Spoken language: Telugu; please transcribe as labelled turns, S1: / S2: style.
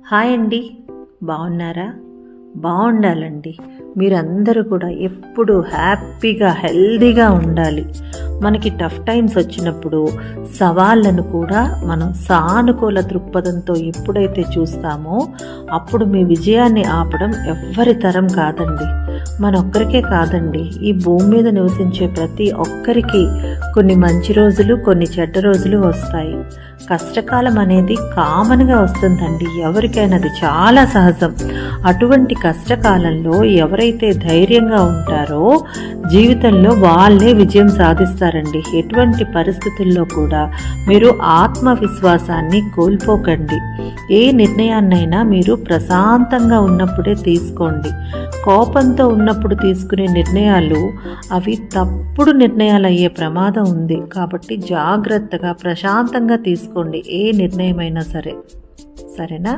S1: హాయ్ అండి. బాగున్నారా? బాగుండాలండి. మీరందరూ కూడా ఎప్పుడు హ్యాపీగా హెల్దీగా ఉండాలి. మనకి టఫ్ టైమ్స్ వచ్చినప్పుడు సవాళ్ళను కూడా మనం సానుకూల దృక్పథంతో ఎప్పుడైతే చూస్తామో అప్పుడు మీ విజయాన్ని ఆపడం ఎవ్వరి తరం కాదండి. మన ఒక్కరికే కాదండి. ఈ భూమి మీద నివసించే ప్రతి ఒక్కరికి కొన్ని మంచి రోజులు కొన్ని చెడ్డ రోజులు వస్తాయి. కష్టకాలం అనేది కామన్గా వస్తుందండి. ఎవరికైనా అది చాలా సహజం. అటువంటి కష్టకాలంలో ఎవరైతే ధైర్యంగా ఉంటారో జీవితంలో వాళ్ళే విజయం సాధిస్తారండి. ఎటువంటి పరిస్థితుల్లో కూడా మీరు ఆత్మవిశ్వాసాన్ని కోల్పోకండి. ఏ నిర్ణయాన్నైనా మీరు ప్రశాంతంగా ఉన్నప్పుడే తీసుకోండి. కోపంతో ఉన్నప్పుడు తీసుకునే నిర్ణయాలు అవి తప్పుడు నిర్ణయాలు అయ్యే ప్రమాదం ఉంది. కాబట్టి జాగ్రత్తగా ప్రశాంతంగా తీసుకోండి. ఏ నిర్ణయమైనా సరే. సరేనా?